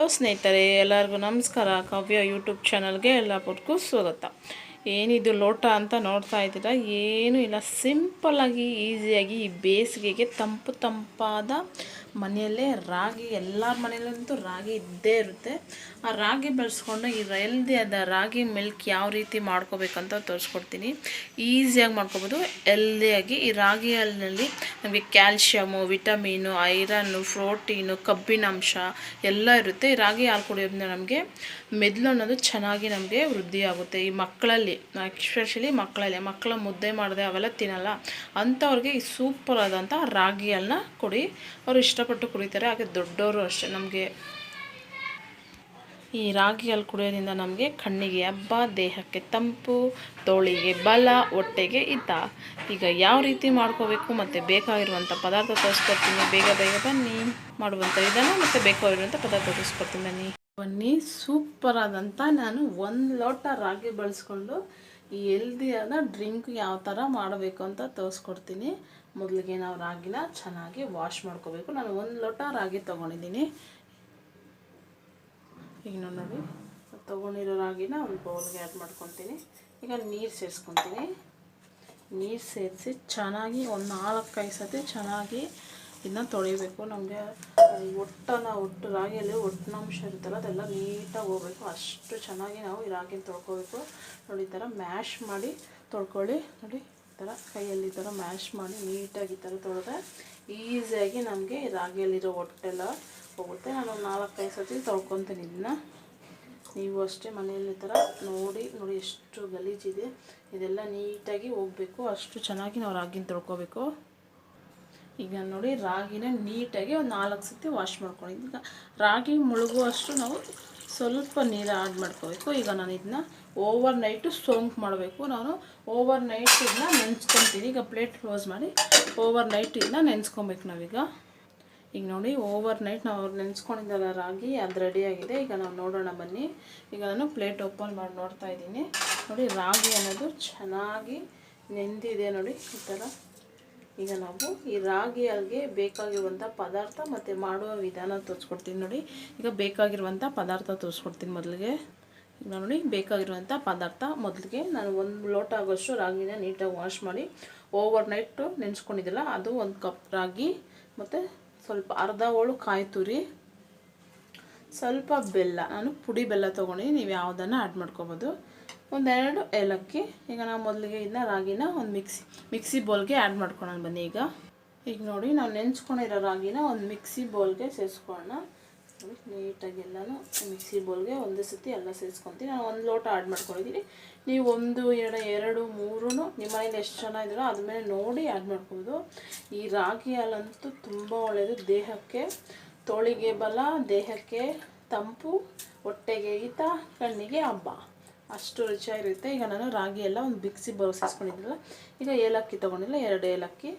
Hello ಸ್ನೇಹಿತರೆ, ಎಲ್ಲರಿಗೂ ನಮಸ್ಕಾರ. ಕಾವ್ಯ ಯೂಟ್ಯೂಬ್ ಚಾನಲ್ಗೆ ಎಲ್ಲರಿಗೂ ಸ್ವಾಗತ. ಏನಿದು ಲೋಟ ಅಂತ ನೋಡ್ತಾ ಇದ್ದೀರಾ? ಏನೂ ಇಲ್ಲ. ಸಿಂಪಲ್ಲಾಗಿ, ಈಸಿಯಾಗಿ ಈ ಬೇಸಿಗೆಗೆ ತಂಪು ತಂಪಾದ ಮನೆಯಲ್ಲೇ ರಾಗಿ ಎಲ್ಲ ಮನೆಯಲ್ಲಂತೂ ರಾಗಿ ಇದ್ದೇ ಇರುತ್ತೆ. ಆ ರಾಗಿ ಬೆಳೆಸ್ಕೊಂಡು ಈ ಹೆಲ್ದಿ ಆದ ರಾಗಿ ಮಿಲ್ಕ್ ಯಾವ ರೀತಿ ಮಾಡ್ಕೋಬೇಕಂತ ತೋರಿಸ್ಕೊಡ್ತೀನಿ. ಈಸಿಯಾಗಿ ಮಾಡ್ಕೋಬೋದು. ಹೆಲ್ದಿಯಾಗಿ ಈ ರಾಗಿ ಹಾಲಿನಲ್ಲಿ ನಮಗೆ ಕ್ಯಾಲ್ಶಿಯಮು ವಿಟಮಿನು ಐರನ್ನು ಪ್ರೋಟೀನು ಕಬ್ಬಿನಾಂಶ ಎಲ್ಲ ಇರುತ್ತೆ. ಈ ರಾಗಿ ಹಾಲು ಕುಡಿಯೋದ್ರಿಂದ ನಮಗೆ ಮೆದುಳು ಅನ್ನೋದು ಚೆನ್ನಾಗಿ ನಮಗೆ ವೃದ್ಧಿ ಆಗುತ್ತೆ. ಈ ಮಕ್ಕಳಲ್ಲಿ ಎಸ್ಪೆಷಲಿ ಮಕ್ಕಳಲ್ಲಿ ಮಕ್ಕಳ ಮುದ್ದೆ ಮಾಡಿದೆ ಅವೆಲ್ಲ ತಿನ್ನಲ್ಲ. ಅಂಥವ್ರಿಗೆ ಈ ಸೂಪರ್ ಆದಂಥ ರಾಗಿ ಹಾಲನ್ನ ಕೊಡಿ. ಅವರು ಇಷ್ಟಪಟ್ಟು ಕುಡಿತಾರೆ, ಹಾಗೆ ದೊಡ್ಡವರು ಅಷ್ಟೇ ನಮಗೆ. ಈ ರಾಗಿ ಹಾಲು ಕುಡಿಯೋದ್ರಿಂದ ನಮಗೆ ಕಣ್ಣಿಗೆ ಹಬ್ಬ, ದೇಹಕ್ಕೆ ತಂಪು, ತೋಳಿಗೆ ಬಲ, ಹೊಟ್ಟೆಗೆ ಹಿತ. ಈಗ ಯಾವ ರೀತಿ ಮಾಡ್ಕೋಬೇಕು ಮತ್ತು ಬೇಕಾಗಿರುವಂಥ ಪದಾರ್ಥ ತೋರಿಸ್ಕೊಡ್ತೀನಿ. ಬೇಗ ಬೇಗ ಬನ್ನಿ. ಮಾಡುವಂಥ ವಿಧಾನ ಮತ್ತು ಬೇಕಾಗಿರುವಂಥ ಪದಾರ್ಥ ತೋರಿಸ್ಕೊಡ್ತೀನಿ. ಬನ್ನಿ. ಬನ್ನಿ ಸೂಪರ್ ಆದಂಥ ನಾನು ಒಂದು ಲೋಟ ರಾಗಿ ಬಳಸ್ಕೊಂಡು ಈ ಹೆಲ್ದಿಯಾದ ಡ್ರಿಂಕ್ ಯಾವ ಥರ ಮಾಡಬೇಕು ಅಂತ ತೋರಿಸ್ಕೊಡ್ತೀನಿ. ಮೊದಲಿಗೆ ನಾವು ರಾಗಿನ ಚೆನ್ನಾಗಿ ವಾಶ್ ಮಾಡ್ಕೋಬೇಕು. ನಾನು ಒಂದು ಲೋಟ ರಾಗಿ ತೊಗೊಂಡಿದ್ದೀನಿ. ಈಗ ನೋಡಿ ತೊಗೊಂಡಿರೋ ರಾಗಿನ ಒಂದು ಬೌಲ್ಗೆ ಆ್ಯಡ್ ಮಾಡ್ಕೊತೀನಿ. ಈಗ ನೀರು ಸೇರಿಸ್ಕೊತೀನಿ. ನೀರು ಸೇರಿಸಿ ಚೆನ್ನಾಗಿ ಒಂದು ನಾಲ್ಕೈದು ಸತಿ ಚೆನ್ನಾಗಿ ಇದನ್ನ ತೊಳಿಬೇಕು. ನಮಗೆ ಒಟ್ಟನ ಒಟ್ಟು ರಾಗಿಯಲ್ಲಿ ಒಟ್ಟಿನಂಶ ಇರುತ್ತಲ್ಲ, ಅದೆಲ್ಲ ನೀಟಾಗಿ ಹೋಗ್ಬೇಕು. ಅಷ್ಟು ಚೆನ್ನಾಗಿ ನಾವು ಈ ರಾಗಿನ ತೊಳ್ಕೊಬೇಕು. ನೋಡಿ, ಈ ಥರ ಮ್ಯಾಶ್ ಮಾಡಿ ತೊಳ್ಕೊಳ್ಳಿ. ನೋಡಿ, ಈ ಥರ ಕೈಯಲ್ಲಿ ಈ ಥರ ಮ್ಯಾಶ್ ಮಾಡಿ ನೀಟಾಗಿ ಈ ಥರ ತೊಳೆದ್ರೆ ಈಸಿಯಾಗಿ ನಮಗೆ ರಾಗಿಯಲ್ಲಿರೋ ಹೊಟ್ಟೆಲ್ಲ ಹೋಗುತ್ತೆ. ನಾನು ನಾಲ್ಕೈದು ಸತಿ ತೊಳ್ಕೊತೀನಿ ಇದನ್ನ ನೀವು ಅಷ್ಟೇ ಮನೆಯಲ್ಲಿ ಥರ ನೋಡಿ ನೋಡಿ ಎಷ್ಟು ಗಲೀಜಿದೆ. ಇದೆಲ್ಲ ನೀಟಾಗಿ ಹೋಗಬೇಕು. ಅಷ್ಟು ಚೆನ್ನಾಗಿ ನಾವು ರಾಗಿನ ತೊಳ್ಕೊಬೇಕು. ಈಗ ನೋಡಿ ರಾಗಿನ ನೀಟಾಗಿ ಒಂದು ನಾಲ್ಕು ಸತಿ ವಾಶ್ ಮಾಡ್ಕೊಂಡಿದ್ದು ಈಗ ರಾಗಿ ಮುಳುಗುವಷ್ಟು ನಾವು ಸ್ವಲ್ಪ ನೀರು ಆ್ಯಡ್ ಮಾಡ್ಕೋಬೇಕು. ಈಗ ನಾನು ಇದನ್ನ ಓವರ್ ನೈಟು ಸೋಂಕು ಮಾಡಬೇಕು. ನಾನು ಓವರ್ ನೈಟ್ ಇದನ್ನ ನೆನೆಸ್ಕೊತೀನಿ. ಈಗ ಪ್ಲೇಟ್ ಕ್ಲೋಸ್ ಮಾಡಿ ಓವರ್ ನೈಟ್ ಇದನ್ನ ನೆನೆಸ್ಕೊಬೇಕು ನಾವೀಗ. ಈಗ ನೋಡಿ ಓವರ್ ನೈಟ್ ನಾವು ನೆನೆಸ್ಕೊಂಡಿದ್ದಲ್ಲ ರಾಗಿ, ಅದು ರೆಡಿಯಾಗಿದೆ ಈಗ ನಾವು ನೋಡೋಣ ಬನ್ನಿ. ಈಗ ನಾನು ಪ್ಲೇಟ್ ಓಪನ್ ಮಾಡಿ ನೋಡ್ತಾ ಇದ್ದೀನಿ. ನೋಡಿ ರಾಗಿ ಅನ್ನೋದು ಚೆನ್ನಾಗಿ ನೆಂದಿದೆ ನೋಡಿ ಈ ಥರ ಈಗ ನಾವು ಈ ರಾಗಿ ಹಾಲ್ಗೆ ಬೇಕಾಗಿರುವಂಥ ಪದಾರ್ಥ ಮತ್ತು ಮಾಡುವ ವಿಧಾನ ತೋರಿಸ್ಕೊಡ್ತೀನಿ ನೋಡಿ. ಈಗ ಬೇಕಾಗಿರುವಂಥ ಪದಾರ್ಥ ತೋರಿಸ್ಕೊಡ್ತೀನಿ ಮೊದಲಿಗೆ. ಈಗ ನೋಡಿ ಬೇಕಾಗಿರುವಂಥ ಪದಾರ್ಥ ಮೊದಲಿಗೆ ನಾನು ಒಂದು ಲೋಟ ಆಗೋಷ್ಟು ರಾಗಿನ ನೀಟಾಗಿ ವಾಶ್ ಮಾಡಿ ಓವರ್ ನೈಟು ನೆನೆಸ್ಕೊಂಡಿದ್ದಿಲ್ಲ ಅದು ಒಂದು ಕಪ್ ರಾಗಿ ಮತ್ತು ಸ್ವಲ್ಪ ಅರ್ಧ ಹೋಳು ಕಾಯಿ ತುರಿ, ಸ್ವಲ್ಪ ಬೆಲ್ಲ, ನಾನು ಪುಡಿ ಬೆಲ್ಲ ತೊಗೊಂಡು ನೀವು ಯಾವುದನ್ನು ಆ್ಯಡ್ ಮಾಡ್ಕೊಬೋದು. ಒಂದೆರಡು ಏಲಕ್ಕಿ, ಈಗ ನಾವು ಮೊದಲಿಗೆ ಇದನ್ನ ರಾಗಿನ ಒಂದು ಮಿಕ್ಸಿ ಮಿಕ್ಸಿ ಬೌಲ್ಗೆ ಆ್ಯಡ್ ಮಾಡ್ಕೊಳೋಣ ಬನ್ನಿ ಈಗ. ಈಗ ನೋಡಿ, ನಾವು ನೆನೆಸ್ಕೊಂಡಿರೋ ರಾಗಿನ ಒಂದು ಮಿಕ್ಸಿ ಬೌಲ್ಗೆ ಸೇರಿಸ್ಕೊಳ್ಳೋಣ ನೀಟಾಗಿ ಎಲ್ಲನೂ ಮಿಕ್ಸಿ ಬೌಲ್ಗೆ ಒಂದೇ ಸತಿ ಎಲ್ಲ ಸೇರಿಸ್ಕೊತೀನಿ ನಾನು ಒಂದು ಲೋಟ ಆ್ಯಡ್ ಮಾಡ್ಕೊಂಡಿದ್ದೀನಿ ನೀವು ಒಂದು, ಎರಡು ಎರಡು ಮೂರು ನಿಮ್ಮ ಮನೇಲಿ ಎಷ್ಟು ಜನ ಇದ್ದೀರೋ ಅದ್ಮೇಲೆ ನೋಡಿ ಆ್ಯಡ್ ಮಾಡ್ಬೋದು ಈ ರಾಗಿ ಹಾಲಂತೂ ತುಂಬ ಒಳ್ಳೆಯದು ದೇಹಕ್ಕೆ ತೋಳಿಗೆ ಬಲ, ದೇಹಕ್ಕೆ ತಂಪು, ಹೊಟ್ಟೆಗೆ ಈತ ಕಣ್ಣಿಗೆ ಹಬ್ಬ. ಅಷ್ಟು ರುಚಿಯಾಗಿರುತ್ತೆ ಈಗ ನಾನು ರಾಗಿ ಎಲ್ಲ ಒಂದು ಬಿಕ್ಸಿ ಬರೋಸಿಸ್ಕೊಂಡಿದ್ದಿಲ್ಲ ಈಗ ಏಲಕ್ಕಿ ತೊಗೊಂಡಿಲ್ಲ, ಎರಡು ಏಲಕ್ಕಿ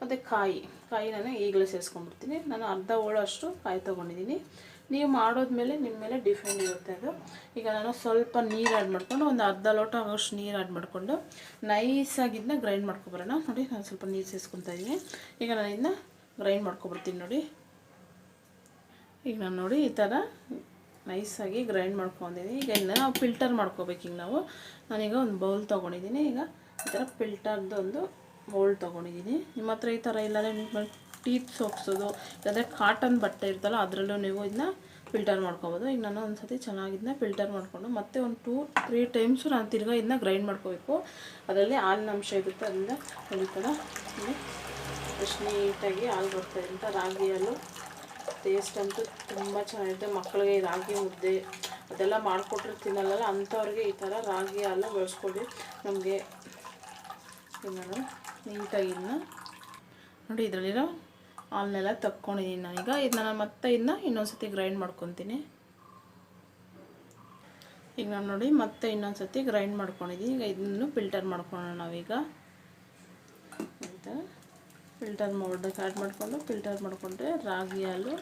ಮತ್ತು ಕಾಯಿ. ಕಾಯಿ ನಾನು ಈಗಲೇ ಸೇರಿಸ್ಕೊಂಡ್ಬಿಡ್ತೀನಿ ನಾನು ಅರ್ಧ ಹೋಳು ಅಷ್ಟು ಕಾಯಿ ತೊಗೊಂಡಿದ್ದೀನಿ. ನೀವು ಮಾಡೋದ್ಮೇಲೆ ನಿಮ್ಮ ಮೇಲೆ ಡಿಫೆಂಡ್ ಇರುತ್ತೆ ಅದು. ಈಗ ನಾನು ಸ್ವಲ್ಪ ನೀರು ಆ್ಯಡ್ ಮಾಡ್ಕೊಂಡು ಒಂದು ಅರ್ಧ ಲೋಟ ಆಗೋಷ್ಟು ನೀರು ಆ್ಯಡ್ ಮಾಡಿಕೊಂಡು ನೈಸಾಗಿದ್ದನ್ನ ಗ್ರೈಂಡ್ ಮಾಡ್ಕೊಬರೋಣ. ನೋಡಿ, ನಾನು ಸ್ವಲ್ಪ ನೀರು ಸೇರಿಸ್ಕೊತಾ ಇದ್ದೀನಿ. ಈಗ ನಾನು ಇದನ್ನ ಗ್ರೈಂಡ್ ಮಾಡ್ಕೊಬರ್ತೀನಿ ನೋಡಿ. ಈಗ ನಾನು ನೋಡಿ ಈ ಥರ ನೈಸಾಗಿ ಗ್ರೈಂಡ್ ಮಾಡ್ಕೊಂಡಿದ್ದೀನಿ ಈಗ ಇನ್ನು ಫಿಲ್ಟರ್ ಮಾಡ್ಕೋಬೇಕು ಈಗ ನಾವು. ನಾನೀಗ ಒಂದು ಬೌಲ್ ತೊಗೊಂಡಿದ್ದೀನಿ ಈಗ ಈ ಥರ ಫಿಲ್ಟರ್ದು ಒಂದು ಬೌಲ್ ತೊಗೊಂಡಿದ್ದೀನಿ ನಿಮ್ಮ ಹತ್ರ ಈ ಥರ ಇಲ್ಲಾಂದರೆ ನಿಮ್ಮ ಟೀತ್ ಸೋಪ್ಸೋದು, ಇಲ್ಲಾಂದರೆ ಕಾಟನ್ ಬಟ್ಟೆ ಇರ್ತಲ್ಲ ಅದರಲ್ಲೂ ನೀವು ಇದನ್ನ ಫಿಲ್ಟರ್ ಮಾಡ್ಕೊಬೋದು. ಈಗ ನಾನು ಒಂದು ಸತಿ ಚೆನ್ನಾಗಿದ್ದನ್ನ ಫಿಲ್ಟರ್ ಮಾಡಿಕೊಂಡು ಮತ್ತೆ ಒಂದು ಟೂ ತ್ರೀ ಟೈಮ್ಸು ನಾನು ತಿರ್ಗಾ ಇದನ್ನ ಗ್ರೈಂಡ್ ಮಾಡ್ಕೋಬೇಕು. ಅದರಲ್ಲಿ ಹಾಲಿನ ಅಂಶ ಇರುತ್ತೆ. ಅದರಿಂದ ಒಂದು ಥರ ನೀಟಾಗಿ ಹಾಲು ಬರ್ತಾಯಿದೆ ಅಂತ ರಾಗಿ ಹಾಲು. ಟೇಸ್ಟ್ ಅಂತೂ ತುಂಬ ಚೆನ್ನಾಗಿರುತ್ತೆ. ಮಕ್ಕಳಿಗೆ ರಾಗಿ ಮುದ್ದೆ ಅದೆಲ್ಲ ಮಾಡಿಕೊಟ್ರೆ ತಿನ್ನಲ್ಲ ಅಂಥವ್ರಿಗೆ ಈ ಥರ ರಾಗಿ ಹಾಲು ಬಳಸ್ಕೊಡಿ. ನಮಗೆ ತಿನ್ನೋಣ ನೀಟಾಗಿ ಇದನ್ನ ನೋಡಿ ಇದರಲ್ಲಿರೋ ಹಾಲನ್ನೆಲ್ಲ ತಕ್ಕೊಂಡಿದ್ದೀನಿ ನಾನೀಗ. ಇದನ್ನ ನಾನು ಮತ್ತೆ ಇದನ್ನ ಇನ್ನೊಂದು ಸತಿ ಗ್ರೈಂಡ್ ಮಾಡ್ಕೊತೀನಿ. ಈಗ ನಾನು ನೋಡಿ ಮತ್ತೆ ಇನ್ನೊಂದು ಸತಿ ಗ್ರೈಂಡ್ ಮಾಡ್ಕೊಂಡಿದ್ದೀನಿ ಈಗ ಇದನ್ನು ಫಿಲ್ಟರ್ ಮಾಡ್ಕೊಳ್ಳೋಣ ನಾವೀಗ. ಅಂತ ಫಿಲ್ಟರ್ ಮಾಡೋದಕ್ಕೆ ಆ್ಯಡ್ ಮಾಡಿಕೊಂಡು ಫಿಲ್ಟರ್ ಮಾಡಿಕೊಂಡ್ರೆ ರಾಗಿ ಹಾಲು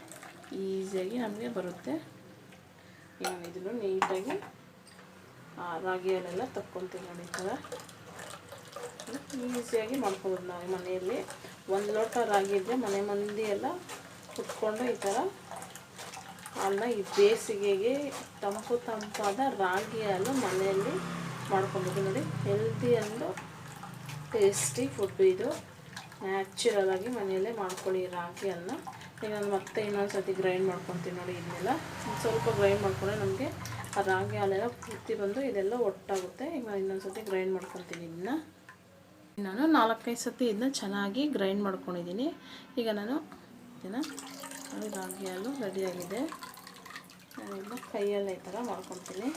ಈಸಿಯಾಗಿ ನಮಗೆ ಬರುತ್ತೆ. ಇದನ್ನು ನೀಟಾಗಿ ರಾಗಿ ಹಾಲೆಲ್ಲ ತಕ್ಕೊತೀವಿ ನೋಡಿ ಈ ಥರ. ಈಸಿಯಾಗಿ ಮಾಡ್ಕೊಬೋದು ನಾವು ಮನೆಯಲ್ಲಿ. ಒಂದು ಲೋಟ ರಾಗಿ ಇದ್ದರೆ ಮನೆ ಮಂದಿ ಎಲ್ಲ ಕುತ್ಕೊಂಡು ಈ ಥರ ಹಾಲನ್ನ ಈ ಬೇಸಿಗೆಗೆ ತಂಪು ತಂಪಾದ ರಾಗಿ ಹಾಲು ಮನೆಯಲ್ಲಿ ಮಾಡ್ಕೊಬೋದು ನೋಡಿ. ಹೆಲ್ದಿ ಅಂದು ಟೇಸ್ಟಿ ಫುಡ್ ಇದು. ನ್ಯಾಚುರಲ್ ಆಗಿ ಮನೆಯಲ್ಲೇ ಮಾಡ್ಕೊಳ್ಳಿ ರಾಗಿಯನ್ನು ಈಗ ನಾನು ಮತ್ತೆ ಇನ್ನೊಂದು ಸರ್ತಿ ಗ್ರೈಂಡ್ ಮಾಡ್ಕೊತೀನಿ ನೋಡಿ ಇದನ್ನೆಲ್ಲ ಸ್ವಲ್ಪ ಗ್ರೈಂಡ್ ಮಾಡ್ಕೊಂಡ್ರೆ ನಮಗೆ ಆ ರಾಗಿ ಹಾಲೆಲ್ಲ ಪೂರ್ತಿ ಬಂದು ಇದೆಲ್ಲ ಒಟ್ಟಾಗುತ್ತೆ. ಈಗ ನಾನು ಇನ್ನೊಂದು ಸರ್ತಿ ಗ್ರೈಂಡ್ ಮಾಡ್ಕೊತೀನಿ ಇದನ್ನ ನಾನು ನಾಲ್ಕೈದು ಸತಿ ಇದನ್ನ ಚೆನ್ನಾಗಿ ಗ್ರೈಂಡ್ ಮಾಡ್ಕೊಂಡಿದ್ದೀನಿ. ಈಗ ನಾನು ಇದನ್ನು ರಾಗಿ ಹಾಲು ರೆಡಿಯಾಗಿದೆ ನಾನು ಇದನ್ನ ಕೈಯಲ್ಲಿ ಈ ಥರ ಮಾಡ್ಕೊತೀನಿ.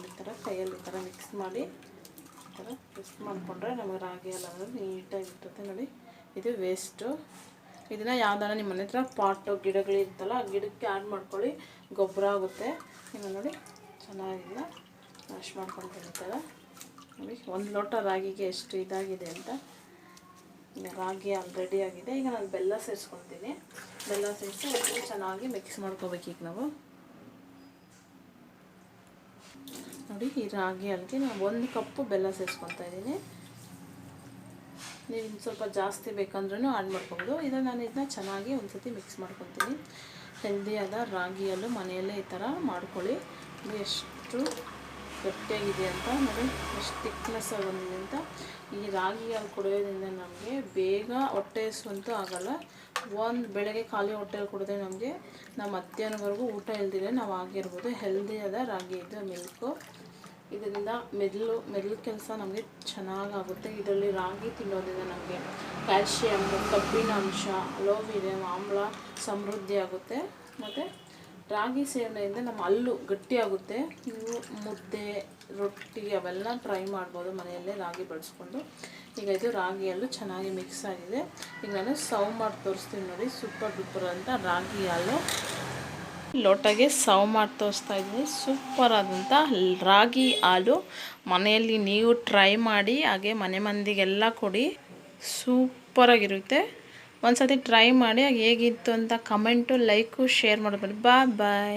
ಈ ಥರ ಕೈಯಲ್ಲಿ ಈ ಥರ ಮಿಕ್ಸ್ ಮಾಡಿ ಈ ಥರ ಮಿಕ್ಸ್ ಮಾಡಿಕೊಂಡ್ರೆ ನಮಗೆ ರಾಗಿ ಹಾಲು ನೀಟಾಗಿ ಇರ್ತದೆ ನೋಡಿ. ಇದು ವೇಸ್ಟು ಇದನ್ನು ಯಾವ್ದಾರ ನಿಮ್ಮ ಮನೆ ಹತ್ರ ಪಾಟು ಗಿಡಗಳಿರ್ತಲ್ಲ ಆ ಗಿಡಕ್ಕೆ ಆ್ಯಡ್ ಮಾಡ್ಕೊಳ್ಳಿ, ಗೊಬ್ಬರ ಆಗುತ್ತೆ. ಈಗ ನೋಡಿ, ಚೆನ್ನಾಗಿಲ್ಲ. ವಾಶ್ ಮಾಡ್ಕೊಂಡು ಈ ನೋಡಿ, ಒಂದು ಲೋಟ ರಾಗಿಗೆ ಎಷ್ಟು ಇದಾಗಿದೆ ಅಂತ. ರಾಗಿ ಆಲ್ರೆಡಿ ಆಗಿದೆ. ಈಗ ನಾನು ಬೆಲ್ಲ ಸೇರಿಸ್ಕೊತೀನಿ ಬೆಲ್ಲ ಸೇರಿಸಿ ಚೆನ್ನಾಗಿ ಮಿಕ್ಸ್ ಮಾಡ್ಕೋಬೇಕು ಈಗ ನಾವು. ನೋಡಿ, ಈ ರಾಗಿ ಅಲ್ಲಿಗೆ ನಾನು ಒಂದು ಕಪ್ಪು ಬೆಲ್ಲ ಸೇರಿಸ್ಕೊತಾ ಇದ್ದೀನಿ. ನೀವು ಸ್ವಲ್ಪ ಜಾಸ್ತಿ ಬೇಕಂದ್ರೂ ಆ್ಯಡ್ ಮಾಡ್ಕೋಬೋದು. ಇದು ನಾನು ಇದನ್ನ ಚೆನ್ನಾಗಿ ಒಂದು ಸತಿ ಮಿಕ್ಸ್ ಮಾಡ್ಕೊತೀನಿ. ಹೆಲ್ದಿಯಾದ ರಾಗಿ ಹಾಲು ಮನೆಯಲ್ಲೇ ಈ ಥರ ಮಾಡ್ಕೊಳ್ಳಿ. ಇದು ಎಷ್ಟು ಗಟ್ಟಿಯಾಗಿದೆ ಅಂತ ನೋಡಿ ಎಷ್ಟು ತಿಕ್ನೆಸ್ ಬಂದಿದೆ ಅಂತ. ಈ ರಾಗಿ ಹಾಲು ಕುಡಿಯೋದ್ರಿಂದ ನಮಗೆ ಬೇಗ ಹೊಟ್ಟೆ ಹಸುವಂತೂ ಆಗಲ್ಲ. ಒಂದು ಬೆಳಗ್ಗೆ ಖಾಲಿ ಹೊಟ್ಟೆಯಲ್ಲಿ ಕುಡಿದ್ರೆ ನಮಗೆ, ನಾವು ಮಧ್ಯಾಹ್ನವರೆಗೂ ಊಟ ಇಲ್ದಿದ್ರೆ ನಾವು ಆಗಿರ್ಬೋದು. ಹೆಲ್ದಿಯಾದ ರಾಗಿ ಇದು ಮಿಲ್ಕು ಇದರಿಂದ ಮೆದುಳು ಮೆದುಳು ಕೆಲಸ ನಮಗೆ ಚೆನ್ನಾಗಾಗುತ್ತೆ. ಇದರಲ್ಲಿ ರಾಗಿ ತಿನ್ನೋದ್ರಿಂದ ನಮಗೆ ಕ್ಯಾಲ್ಶಿಯಮ್ ಕಬ್ಬಿನ ಅಂಶ ಆಮ್ಲ ಸಮೃದ್ಧಿ ಆಗುತ್ತೆ. ಮತ್ತು ರಾಗಿ ಸೇವನೆಯಿಂದ ನಮ್ಮ ಹಲ್ಲು ಗಟ್ಟಿಯಾಗುತ್ತೆ. ನೀವು ಮುದ್ದೆ, ರೊಟ್ಟಿ ಅವೆಲ್ಲ ಟ್ರೈ ಮಾಡ್ಬೋದು ಮನೆಯಲ್ಲೇ ರಾಗಿ ಬಳಸ್ಕೊಂಡು. ಈಗ ಇದು ರಾಗಿ ಹಲ್ಲು ಚೆನ್ನಾಗಿ ಮಿಕ್ಸ್ ಆಗಿದೆ. ಈಗ ನಾನು ಸರ್ವ್ ಮಾಡಿ ತೋರಿಸ್ತೀನಿ ನೋಡಿ. ಸೂಪರ್ ಡೂಪರ್ ಅಂತ ರಾಗಿ ಹಾಲು ಲೋಟಗೆ ಸರ್ವ್ ಮಾಡಿ ತೋರಿಸ್ತಾ ಇದ್ದೀನಿ ಸೂಪರ್ ಆದಂಥ ರಾಗಿ ಹಾಲು. ಮನೆಯಲ್ಲಿ ನೀವು ಟ್ರೈ ಮಾಡಿ, ಹಾಗೆ ಮನೆ ಮಂದಿಗೆಲ್ಲ ಕೊಡಿ. ಸೂಪರಾಗಿರುತ್ತೆ. ಒಂದು ಸತಿ ಟ್ರೈ ಮಾಡಿ ಹೇಗಿತ್ತು ಅಂತ ಕಮೆಂಟು ಲೈಕು ಶೇರ್ ಮಾಡಬೇಡಿ ಬಾಯ್ ಬಾಯ್